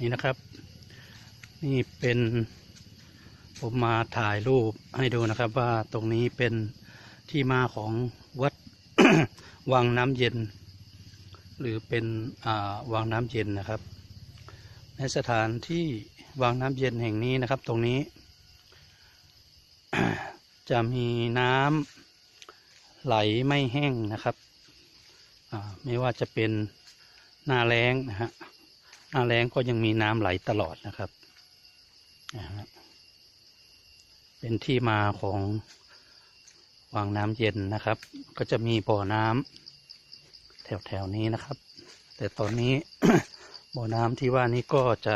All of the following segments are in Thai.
นี่นะครับ นี่เป็นผมมาถ่ายรูปให้ดูนะครับว่าตรงนี้เป็นที่มาของวัดวังน้ำเย็น หรือเป็นวังน้ำเย็นนะครับ ในสถานที่วังน้ำเย็นแห่งนี้นะครับ ตรงนี้ จะมีน้ำไหลไม่แห้งนะครับไม่ว่าจะเป็นหน้าแล้งนะฮะ หน้าแล้งก็ยังมีน้ำไหลตลอดนะครับเป็นที่มาของวังน้ำเย็นนะครับ ก็จะมีบ่อน้ำแถวๆนี้นะครับ แต่ตอนนี้ บ่อน้ำที่ว่านี้ก็จะ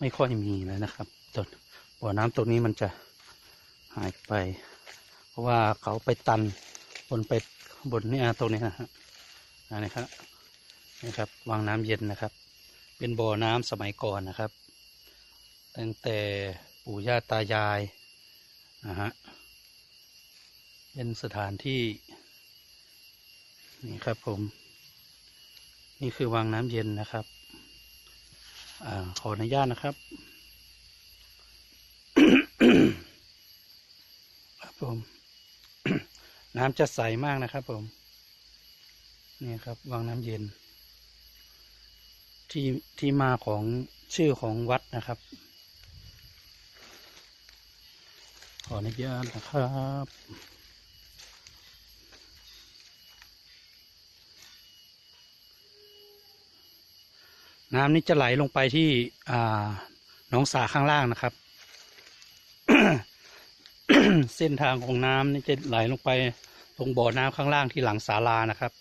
ไม่ค่อยมีแล้วนะครับตนบ่อน้ำตรงนี้มันจะหายไป เพราะว่าเขาไปตันบนไปบนเนี่ยตรงนี้นะฮะ นนี้ครับนี่ครับวางน้ำเย็นนะครับ เป็นบ่อน้ำสมัยก่อนนะครับ ตั้งแต่ปู่ย่าตายายนะฮะเป็นสถานที่นี่ครับผม นี่คือวังน้ำเย็นนะครับอขออนุญาตนะครับครับผม น้ำจะใสมากนะครับผม นี่ครับวังน้ำเย็น ที่ที่มาของชื่อของวัดนะครับ ขออนุญาตนะครับน้ำนี้จะไหลลงไปที่อ่าหนองสาข้างล่างนะครับ เส้นทางของน้ำนี่จะไหลลงไปตรงบ่อน้ำข้างล่างที่หลังศาลานะครับ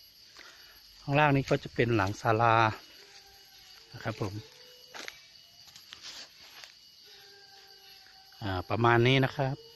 ข้างล่างนี้ก็จะเป็นหลังศาลานะครับผมประมาณนี้นะครับ